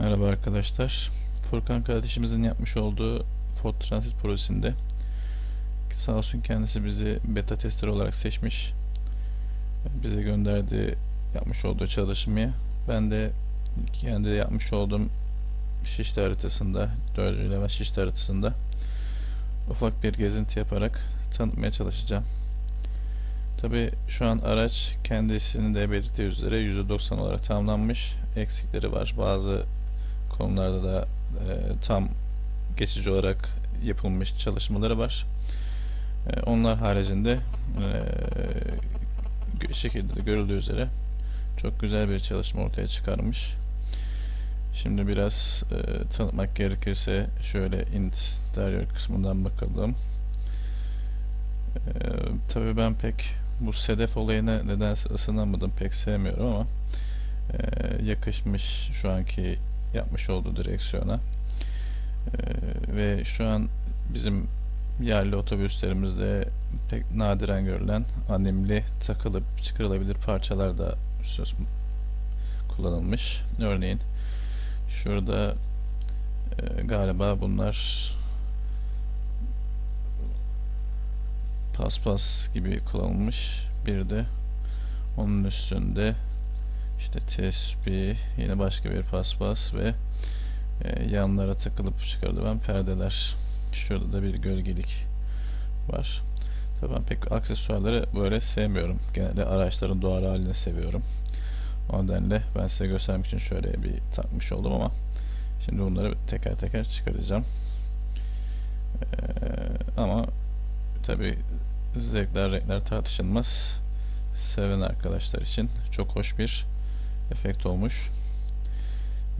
Merhaba arkadaşlar. Furkan kardeşimizin yapmış olduğu Ford Transit projesinde sağ olsun kendisi bizi beta tester olarak seçmiş. Bize gönderdiği yapmış olduğu çalışmaya ben de kendi yapmış olduğum Şişli haritasında 4. level Şişli haritasında ufak bir gezinti yaparak tanıtmaya çalışacağım. Tabi şu an araç kendisinin de belirttiği üzere %90 olarak tamamlanmış. Eksikleri var. Bazı konularda da e, tam geçici olarak yapılmış çalışmaları var. E, onlar haricinde e, şekilde de görüldüğü üzere çok güzel bir çalışma ortaya çıkarmış. Şimdi biraz e, tanıtmak gerekirse şöyle interior kısmından bakalım. E, tabii ben pek bu sedef olayına nedense ısınamadım pek sevmiyorum ama e, yakışmış şu anki yapmış olduğu direksiyona e, ve şu an bizim yerli otobüslerimizde pek nadiren görülen animli takılıp çıkarılabilir parçalar da söz kullanılmış. Örneğin şurada e, galiba bunlar paspas gibi kullanılmış. Bir de onun üstünde işte tespih, yine başka bir paspas ve e, yanlara takılıp çıkarılan perdeler. Şurada da bir gölgelik var. Tabii ben pek aksesuarları böyle sevmiyorum. Genelde araçların doğal halini seviyorum. O nedenle ben size göstermek için şöyle bir takmış oldum ama şimdi bunları teker teker çıkaracağım. Ee, ama tabi zevkler renkler tartışılmaz. Seven arkadaşlar için çok hoş bir efekt olmuş.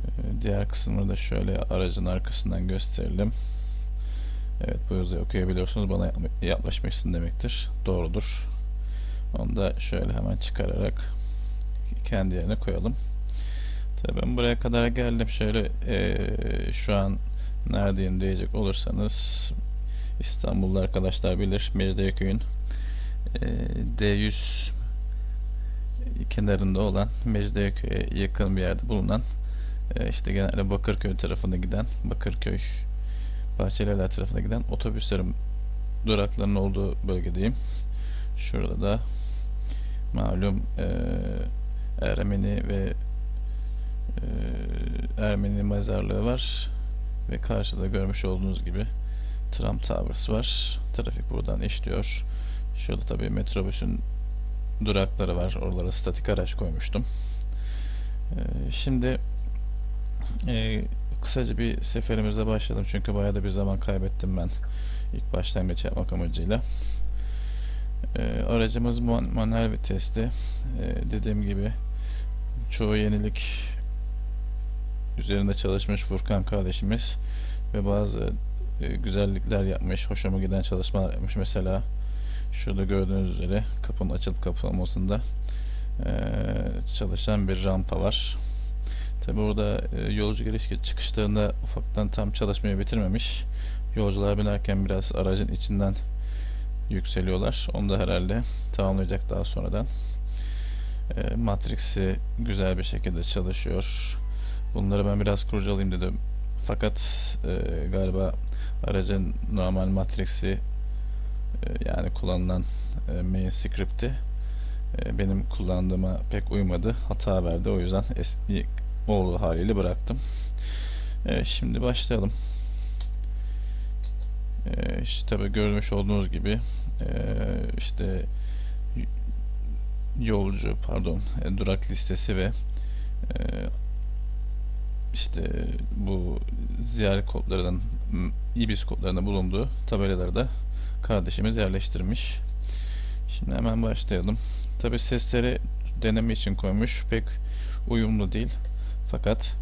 Ee, diğer kısmını da şöyle aracın arkasından gösterelim. Evet bu yazıyı okuyabiliyorsunuz. Bana yaklaşmışsın demektir. Doğrudur. Onu da şöyle hemen çıkararak kendi yerine koyalım. Tabii ben buraya kadar geldim. Şöyle ee, şu an neredeyim diyecek olursanız İstanbul'da arkadaşlar bilir. Mecidiyeköy'ün e, D100 kenarında olan Mecidiyeköy'e yakın bir yerde bulunan e, işte genelde Bakırköy tarafına giden Bakırköy Bahçelievler tarafına giden otobüslerin duraklarının olduğu bölgedeyim. Şurada da malum e, Ermeni ve e, Ermeni mezarlığı var ve karşıda görmüş olduğunuz gibi Trump Towers var. Trafik buradan işliyor. Şurada tabii metrobüsün durakları var. Oralara statik araç koymuştum. Ee, şimdi e, kısaca bir seferimize başladım. Çünkü bayağı da bir zaman kaybettim ben. ilk başlangıç yapmak amacıyla. Ee, aracımız manuel vitesli. Ee, dediğim gibi çoğu yenilik üzerinde çalışmış Furkan kardeşimiz ve bazı e, güzellikler yapmış, hoşuma giden çalışmalar yapmış. Mesela şurada gördüğünüz üzere kapının açılıp kapanmasında e, çalışan bir rampa var. Tabi burada e, yolcu giriş çıkışlarında ufaktan tam çalışmayı bitirmemiş. Yolcular binerken biraz aracın içinden yükseliyorlar. Onu da herhalde tamamlayacak daha sonradan. E, Matrix'i güzel bir şekilde çalışıyor. Bunları ben biraz kurcalayayım dedim. Fakat e, galiba aracın normal matrix'i yani kullanılan e, main script'i e, benim kullandığıma pek uymadı. Hata verdi. O yüzden eski olduğu haliyle bıraktım. Evet, şimdi başlayalım. Ee, tabi görmüş olduğunuz gibi işte yolcu pardon durak listesi ve işte bu ziyaret kodlarından ibis kodlarında bulunduğu tabelaları da kardeşimiz yerleştirmiş. Şimdi hemen başlayalım. Tabi sesleri deneme için koymuş. Pek uyumlu değil. Fakat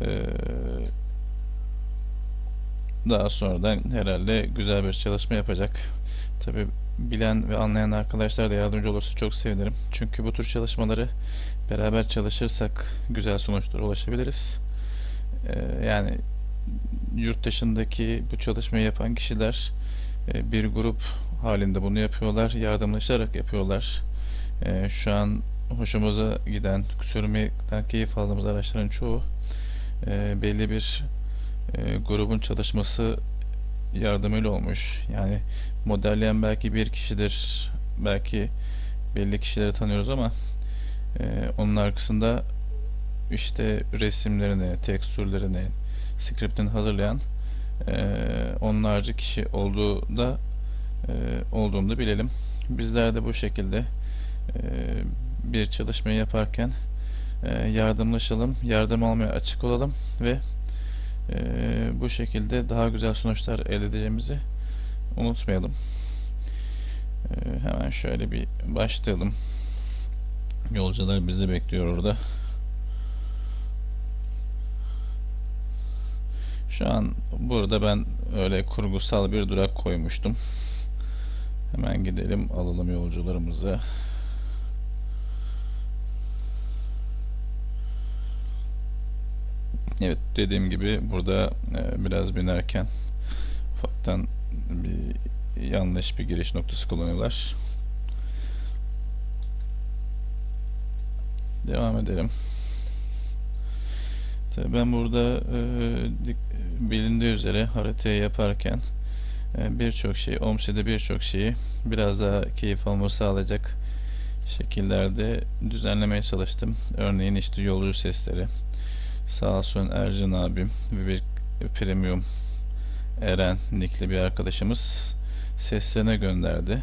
ee, daha sonradan herhalde güzel bir çalışma yapacak. Tabi bilen ve anlayan arkadaşlar da yardımcı olursa çok sevinirim. Çünkü bu tür çalışmaları beraber çalışırsak güzel sonuçlara ulaşabiliriz. Ee, yani yurt dışındaki bu çalışmayı yapan kişiler bir grup halinde bunu yapıyorlar. Yardımlaşarak yapıyorlar. E, şu an hoşumuza giden, sürmekten keyif aldığımız araçların çoğu e, belli bir e, grubun çalışması yardımıyla olmuş. Yani modelleyen belki bir kişidir, belki belli kişileri tanıyoruz ama e, onun arkasında işte resimlerini, tekstürlerini, skriptini hazırlayan onlarca kişi olduğu da e, olduğunu bilelim. Bizler de bu şekilde e, bir çalışmayı yaparken e, yardımlaşalım, yardım almaya açık olalım ve bu şekilde daha güzel sonuçlar elde edeceğimizi unutmayalım. Hemen şöyle bir başlayalım. Yolcular bizi bekliyor orada. Şu an burada ben öyle kurgusal bir durak koymuştum. Hemen gidelim alalım yolcularımızı. Evet dediğim gibi burada e, biraz binerken ufaktan bir yanlış bir giriş noktası kullanıyorlar. Devam edelim. Ben burada e, bilindiği üzere haritayı yaparken e, birçok şey, OMS'de birçok şeyi biraz daha keyif alması sağlayacak şekillerde düzenlemeye çalıştım. Örneğin işte yolcu sesleri, sağ olsun Ercan abim ve bir premium Eren nickli bir arkadaşımız seslerine gönderdi.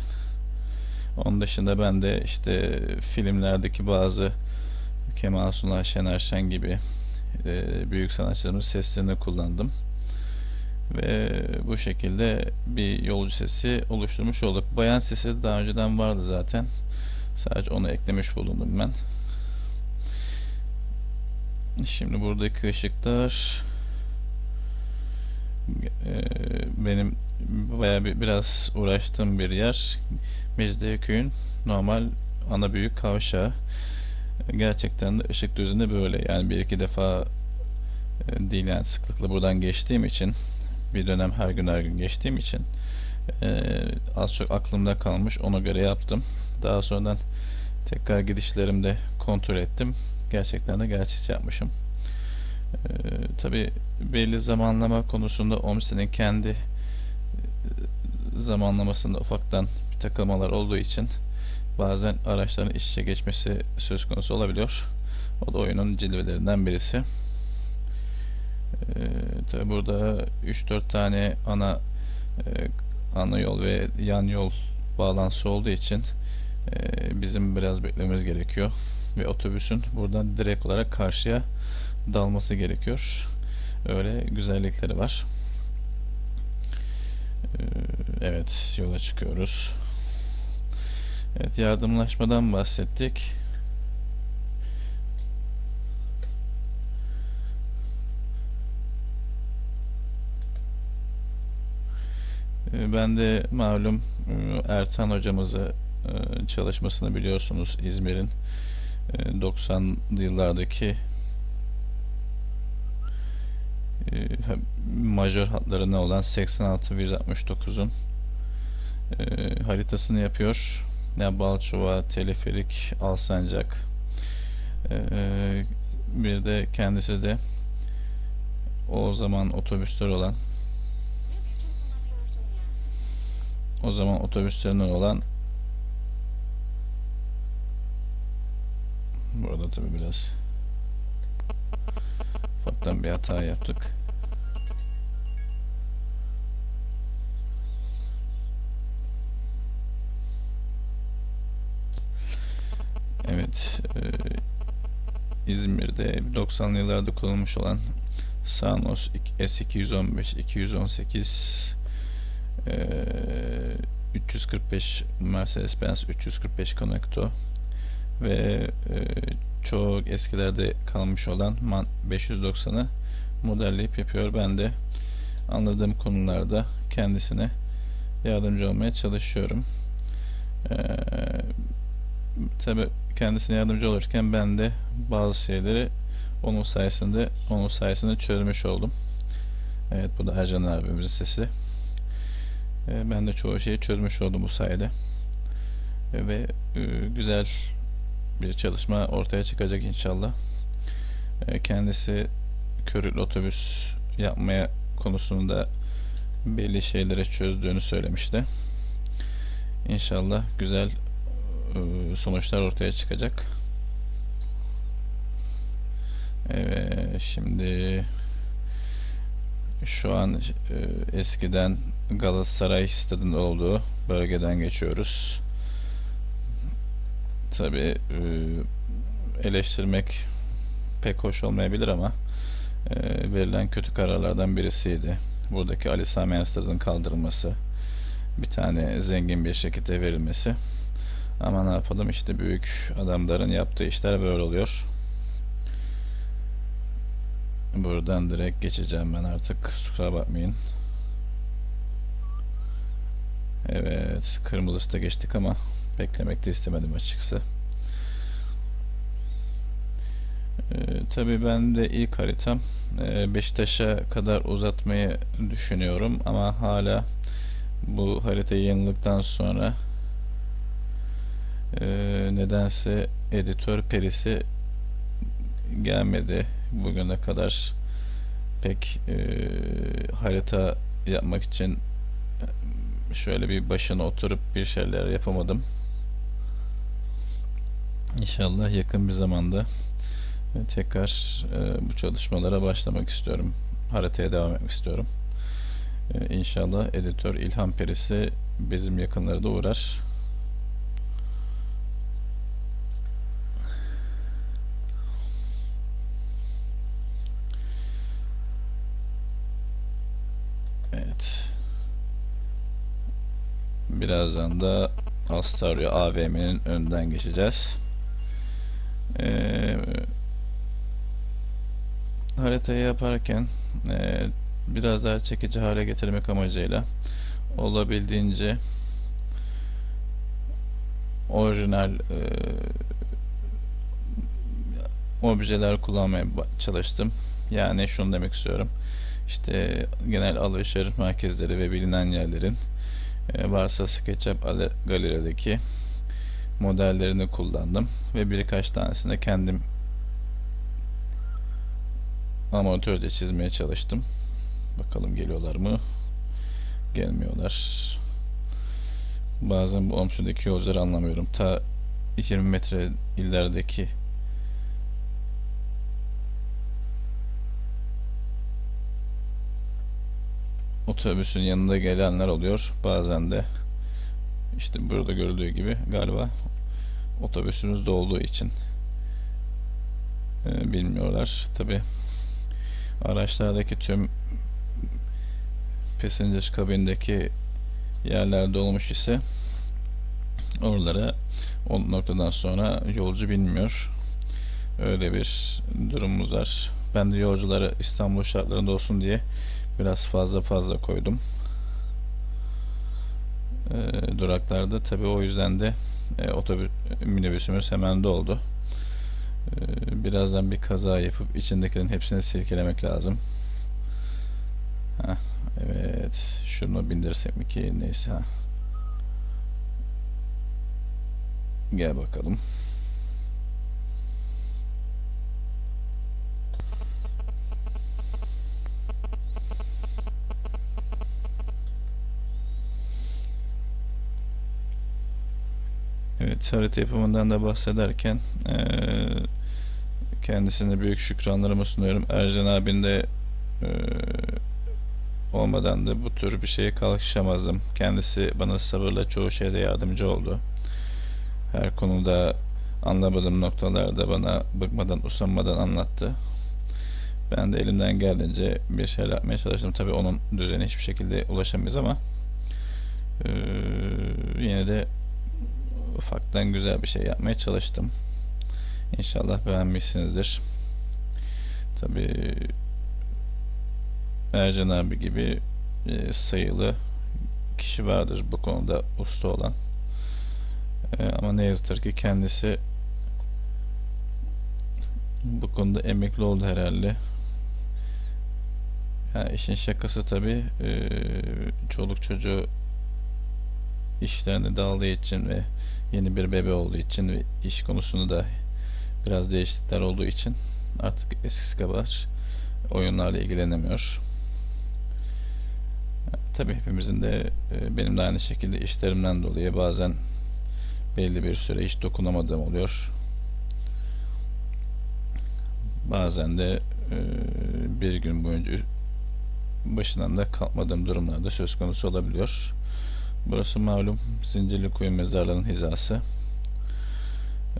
Onun dışında ben de işte filmlerdeki bazı Kemal Sunal, Şener Şen gibi e, büyük sanatçılarımın seslerini kullandım. Ve bu şekilde bir yolcu sesi oluşturmuş olduk. Bayan sesi daha önceden vardı zaten. Sadece onu eklemiş bulundum ben. Şimdi buradaki ışıklar e, benim baya bir, biraz uğraştığım bir yer. Mecidiyeköy'ün normal ana büyük kavşağı. Gerçekten de ışık düzeni böyle. Yani bir iki defa e, değil yani sıklıkla buradan geçtiğim için bir dönem her gün her gün geçtiğim için e, az çok aklımda kalmış. Ona göre yaptım. Daha sonradan tekrar gidişlerimde kontrol ettim. Gerçekten de gerçekçi yapmışım. E, Tabi belli zamanlama konusunda OMS'nin kendi zamanlamasında ufaktan bir takılmalar olduğu için bazen araçların iç içe geçmesi söz konusu olabiliyor. O da oyunun cilvelerinden birisi. Ee, tabi burada 3-4 tane ana e, ana yol ve yan yol bağlantısı olduğu için e, bizim biraz beklememiz gerekiyor ve otobüsün buradan direkt olarak karşıya dalması gerekiyor. Öyle güzellikleri var. Ee, evet yola çıkıyoruz. Evet yardımlaşmadan bahsettik. Ee, ben de malum e, Ertan hocamızı e, çalışmasını biliyorsunuz İzmir'in 90'lı e, yıllardaki majör hatlarına olan 86,69'un haritasını yapıyor. Ne Balçova, Teleferik, Alsancak. bir de kendisi de o zaman otobüsler olan o zaman otobüslerinden olan burada tabi biraz ufaktan bir hata yaptık. Evet e, İzmir'de 90'lı yıllarda kullanılmış olan Sanos S215 218 345 Mercedes-Benz 345 Connecto ve e, çok eskilerde kalmış olan MAN 590'ı modelleyip yapıyor. Ben de anladığım konularda kendisine yardımcı olmaya çalışıyorum. Ee, Tabi kendisine yardımcı olurken ben de bazı şeyleri onun sayesinde onun sayesinde çözmüş oldum. Evet bu da Ercan abimizin sesi. Ee, ben de çoğu şeyi çözmüş oldum bu sayede. Ee, ve e, güzel bir çalışma ortaya çıkacak inşallah. Ee, kendisi körüklü otobüs yapmaya konusunda belli şeyleri çözdüğünü söylemişti. İnşallah güzel e, sonuçlar ortaya çıkacak. Evet, şimdi şu an e, eskiden Galatasaray stadının olduğu bölgeden geçiyoruz. Tabi e, eleştirmek pek hoş olmayabilir ama e, verilen kötü kararlardan birisiydi. Buradaki Ali Sami Yen stadının kaldırılması, bir tane zengin bir şirkete verilmesi. Ama ne yapalım işte büyük adamların yaptığı işler böyle oluyor. Buradan direkt geçeceğim ben artık. Kusura bakmayın. Evet. Kırmızısı da geçtik ama beklemek de istemedim açıkçası. Ee, Tabi ben de ilk haritam e, Beşiktaş'a kadar uzatmayı düşünüyorum ama hala bu haritayı yenilikten sonra e, nedense editör perisi gelmedi bugüne kadar pek e, harita yapmak için şöyle bir başına oturup bir şeyler yapamadım. İnşallah yakın bir zamanda e, tekrar e, bu çalışmalara başlamak istiyorum. Haritaya devam etmek istiyorum. E, inşallah editör İlhan Perisi bizim yakınlara da uğrar. Evet. Birazdan da Astarya AVM'nin önden geçeceğiz. Ee, haritayı yaparken e, biraz daha çekici hale getirmek amacıyla olabildiğince orijinal e, objeler kullanmaya çalıştım. Yani şunu demek istiyorum. İşte genel alışveriş merkezleri ve bilinen yerlerin e, varsa SketchUp galerideki modellerini kullandım ve birkaç tanesini kendim amatörce çizmeye çalıştım. Bakalım geliyorlar mı? Gelmiyorlar. Bazen bu omşudaki yolcuları anlamıyorum. Ta 20 metre ilerideki otobüsün yanında gelenler oluyor. Bazen de işte burada görüldüğü gibi galiba otobüsümüz dolduğu için e, bilmiyorlar. Tabi araçlardaki tüm passenger kabindeki yerler dolmuş ise oralara o noktadan sonra yolcu bilmiyor. Öyle bir durumumuz var. Ben de yolcuları İstanbul şartlarında olsun diye biraz fazla fazla koydum. E, duraklarda tabi o yüzden de e, otobüs minibüsümüz hemen doldu. E, birazdan bir kaza yapıp içindekilerin hepsini silkelemek lazım. Heh, evet. Şunu bindirsek mi ki? Neyse. Gel bakalım. Evet, yapımından da bahsederken e, kendisine büyük şükranlarımı sunuyorum. Ercan abin de e, olmadan da bu tür bir şeye kalkışamazdım. Kendisi bana sabırla çoğu şeyde yardımcı oldu. Her konuda anlamadığım noktalarda bana bıkmadan, usanmadan anlattı. Ben de elimden geldiğince bir şeyler yapmaya çalıştım. Tabii onun düzeni hiçbir şekilde ulaşamayız ama e, yine de ufaktan güzel bir şey yapmaya çalıştım. İnşallah beğenmişsinizdir. Tabi Ercan abi gibi e, sayılı kişi vardır bu konuda usta olan. E, ama ne yazıktır ki kendisi bu konuda emekli oldu herhalde. Yani işin şakası tabi e, çoluk çocuğu işlerine dağıldığı için ve yeni bir bebe olduğu için ve iş konusunda da biraz değişiklikler olduğu için artık eskisi kadar oyunlarla ilgilenemiyor. Tabii hepimizin de e, benim de aynı şekilde işlerimden dolayı bazen belli bir süre hiç dokunamadığım oluyor. Bazen de e, bir gün boyunca başından da kalkmadığım durumlarda söz konusu olabiliyor. Burası malum Zincirli Kuyu Mezarlığı'nın hizası.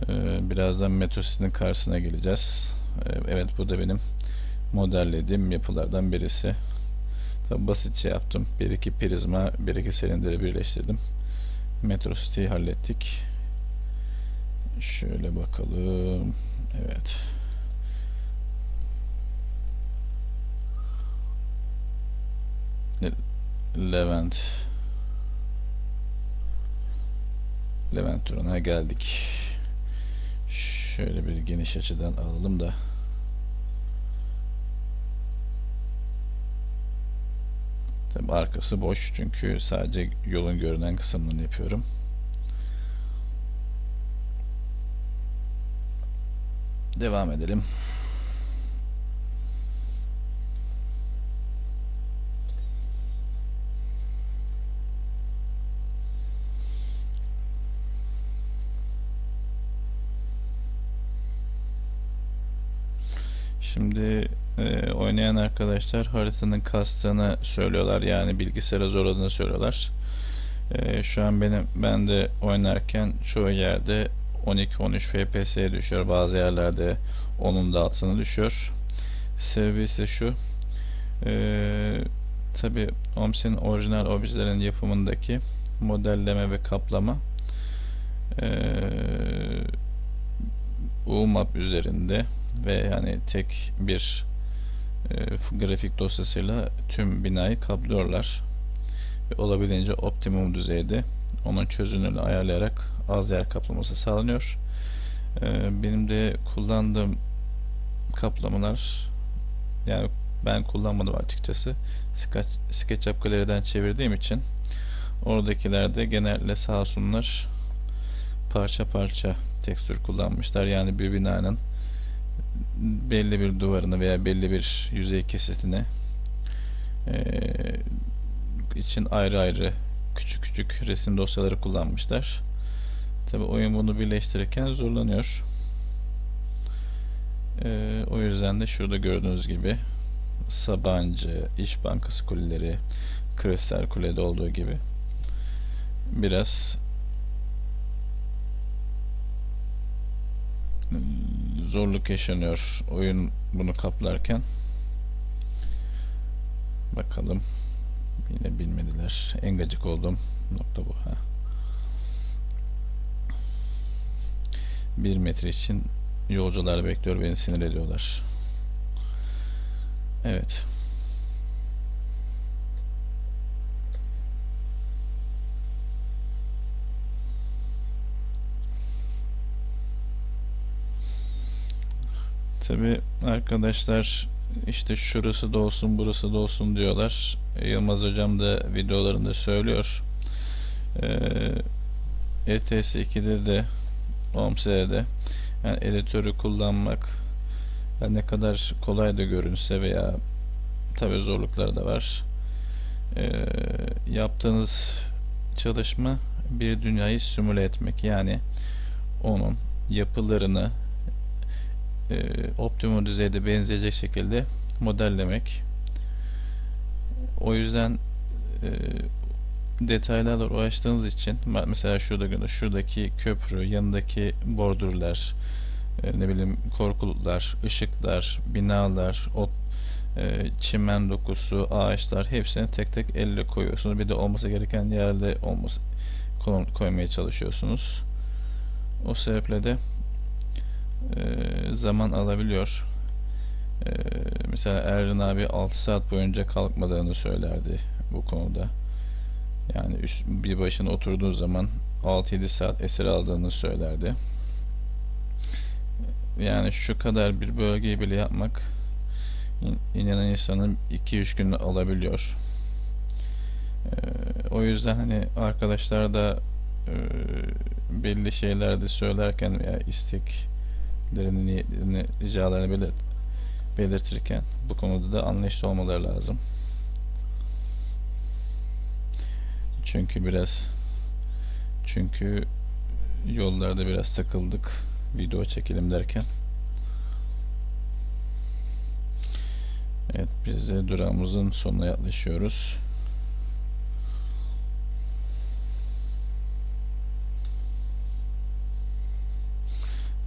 Ee, birazdan metro karşısına geleceğiz. Ee, evet bu da benim modellediğim yapılardan birisi. Tabi basitçe yaptım. Bir iki prizma, bir iki silindiri birleştirdim. Metro City'yi hallettik. Şöyle bakalım. Evet. Levent Levent turuna geldik. Şöyle bir geniş açıdan alalım da Tabi arkası boş çünkü sadece yolun görünen kısmını yapıyorum. Devam edelim. Şimdi e, oynayan arkadaşlar haritanın kastığını söylüyorlar. Yani bilgisayara zorladığını söylüyorlar. E, şu an benim ben de oynarken çoğu yerde 12-13 FPS'ye düşüyor. Bazı yerlerde onun da altına düşüyor. Sebebi ise şu. E, Tabi OMS'in orijinal objelerin yapımındaki modelleme ve kaplama e, UMAP üzerinde ve yani tek bir e, grafik dosyasıyla tüm binayı kaplıyorlar. Ve olabildiğince optimum düzeyde onun çözünürlüğünü ayarlayarak az yer kaplaması sağlanıyor. E, benim de kullandığım kaplamalar yani ben kullanmadım açıkçası. SketchUp galeriden çevirdiğim için oradakilerde genelde sağ olsunlar parça parça tekstür kullanmışlar. Yani bir binanın belli bir duvarını veya belli bir yüzey kesitini e, için ayrı ayrı küçük küçük resim dosyaları kullanmışlar. Tabi oyun bunu birleştirirken zorlanıyor. E, o yüzden de şurada gördüğünüz gibi Sabancı, İş Bankası kuleleri, Kristal Kule'de olduğu gibi biraz zorluk yaşanıyor oyun bunu kaplarken. Bakalım. Yine bilmediler. En gacık olduğum nokta bu. Ha. Bir metre için yolcular bekliyor beni sinir ediyorlar. Evet. Tabi arkadaşlar işte şurası da olsun burası da olsun diyorlar. Yılmaz hocam da videolarında söylüyor. Ee, ETS 2'de de OMS'de de yani editörü kullanmak yani ne kadar kolay da görünse veya tabi zorlukları da var. Ee, yaptığınız çalışma bir dünyayı simüle etmek yani onun yapılarını e, optimum düzeyde benzeyecek şekilde modellemek. O yüzden e, detaylarla uğraştığınız için mesela şurada şuradaki köprü, yanındaki bordürler, e, ne bileyim korkuluklar, ışıklar, binalar, o e, çimen dokusu, ağaçlar hepsini tek tek elle koyuyorsunuz. Bir de olması gereken yerde olması koymaya çalışıyorsunuz. O sebeple de zaman alabiliyor. E, mesela Errin abi 6 saat boyunca kalkmadığını söylerdi bu konuda. Yani bir başına oturduğu zaman 6-7 saat esir aldığını söylerdi. Yani şu kadar bir bölgeyi bile yapmak inanan insanın 2-3 gün alabiliyor. Ee, o yüzden hani arkadaşlar da e, belli şeylerde söylerken veya istek niyetlerini, ricalarını belir, belirtirken bu konuda da anlayışlı olmaları lazım. Çünkü biraz çünkü yollarda biraz takıldık video çekelim derken. Evet biz de durağımızın sonuna yaklaşıyoruz.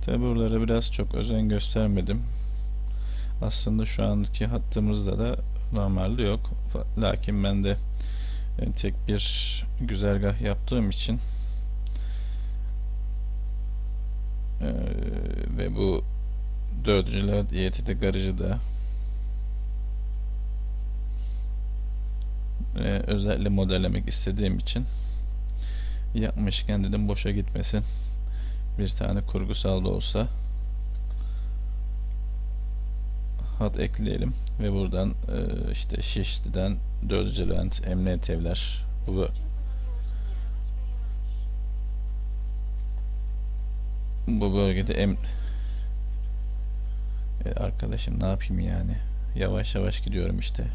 Tabi buralara biraz çok özen göstermedim. Aslında şu anki hattımızda da normalde yok. Lakin ben de e, tek bir güzergah yaptığım için e, ve bu dördüncüler YTT garajı da e, özellikle modellemek istediğim için yapmışken dedim boşa gitmesin bir tane kurgusal da olsa hat ekleyelim ve buradan e, işte Şişli'den Dördücülent, Emniyet Evler bu bu bölgede em e, arkadaşım ne yapayım yani? Yavaş yavaş gidiyorum işte.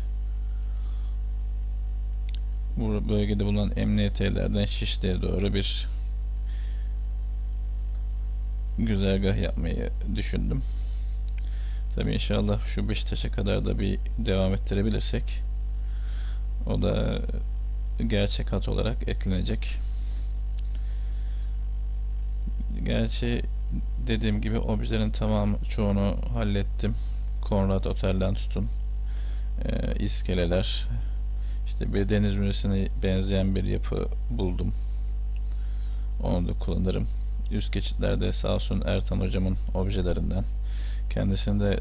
Bu bölgede bulunan emniyet evlerden Şişli'ye doğru bir güzergah yapmayı düşündüm. Tabi inşallah şu Beşiktaş'a kadar da bir devam ettirebilirsek o da gerçek hat olarak eklenecek. Gerçi dediğim gibi objelerin tamam çoğunu hallettim. Konrad Otel'den tutun. E, iskeleler. işte bir deniz müzesine benzeyen bir yapı buldum. Onu da kullanırım üst geçitlerde sağ olsun Ertan hocamın objelerinden. Kendisine de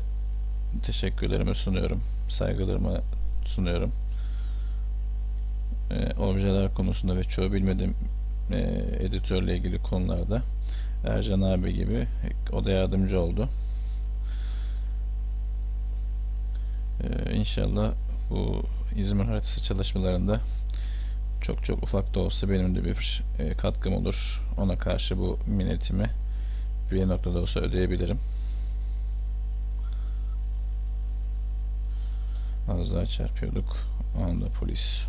teşekkürlerimi sunuyorum. Saygılarımı sunuyorum. E, objeler konusunda ve çoğu bilmediğim e, editörle ilgili konularda Ercan abi gibi o da yardımcı oldu. E, inşallah bu İzmir haritası çalışmalarında çok çok ufak da olsa benim de bir e, katkım olur. Ona karşı bu minnetimi bir noktada olsa ödeyebilirim. Az daha çarpıyorduk. Anda polis.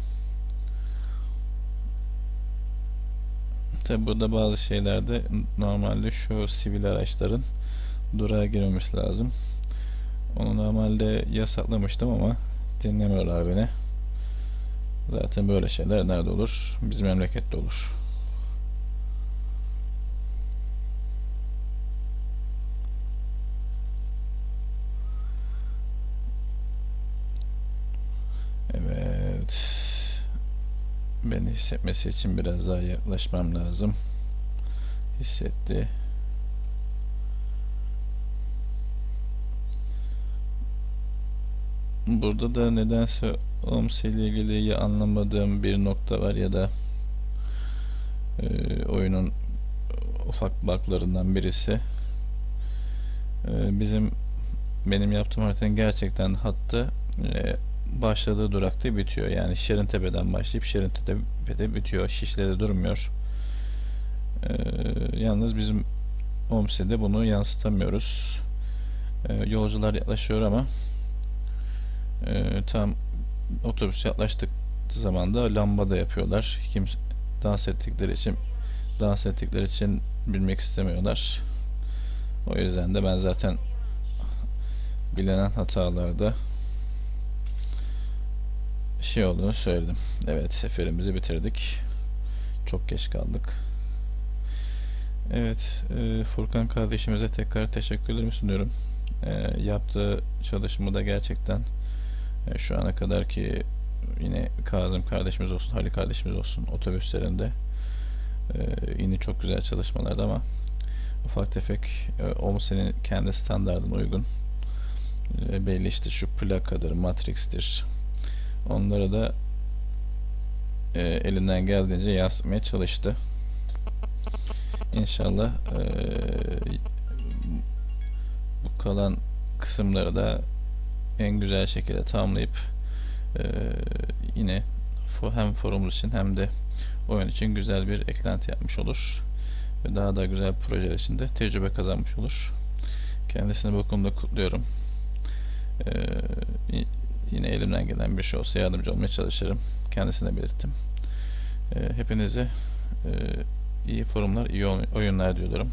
Tabi burada bazı şeylerde normalde şu sivil araçların durağa girmemesi lazım. Onu normalde yasaklamıştım ama dinlemiyorlar beni. Zaten böyle şeyler nerede olur? Bizim memlekette olur. Evet. Beni hissetmesi için biraz daha yaklaşmam lazım. Hissetti. Burada da nedense OMS ile ilgili ya anlamadığım bir nokta var ya da e, oyunun ufak buglarından birisi. E, bizim benim yaptığım haritanın gerçekten hattı e, başladığı durakta bitiyor. Yani Şirintepe'den başlayıp Şirintepe'de bitiyor. Şişlerde durmuyor. E, yalnız bizim OMS'de bunu yansıtamıyoruz. E, yolcular yaklaşıyor ama e, tam otobüs yaklaştık zaman da lamba da yapıyorlar. Kim dans ettikleri için dans ettikleri için bilmek istemiyorlar. O yüzden de ben zaten bilinen hatalarda şey olduğunu söyledim. Evet seferimizi bitirdik. Çok geç kaldık. Evet e, Furkan kardeşimize tekrar teşekkürlerimi sunuyorum. E, yaptığı çalışmada gerçekten e, şu ana kadar ki yine Kazım kardeşimiz olsun, Halil kardeşimiz olsun otobüslerinde e, yine çok güzel çalışmalardı ama ufak tefek e, senin kendi standartına uygun e, belli işte şu plakadır, matrix'tir onları da e, elinden geldiğince yansıtmaya çalıştı. İnşallah bu kalan kısımları da en güzel şekilde tamamlayıp e, yine hem forumumuz için hem de oyun için güzel bir eklenti yapmış olur. Ve daha da güzel projeler için de tecrübe kazanmış olur. Kendisini bu konuda kutluyorum. Ee, yine elimden gelen bir şey olsa yardımcı olmaya çalışırım. Kendisine belirttim. Ee, hepinize e, iyi forumlar, iyi oy- oyunlar diyorum.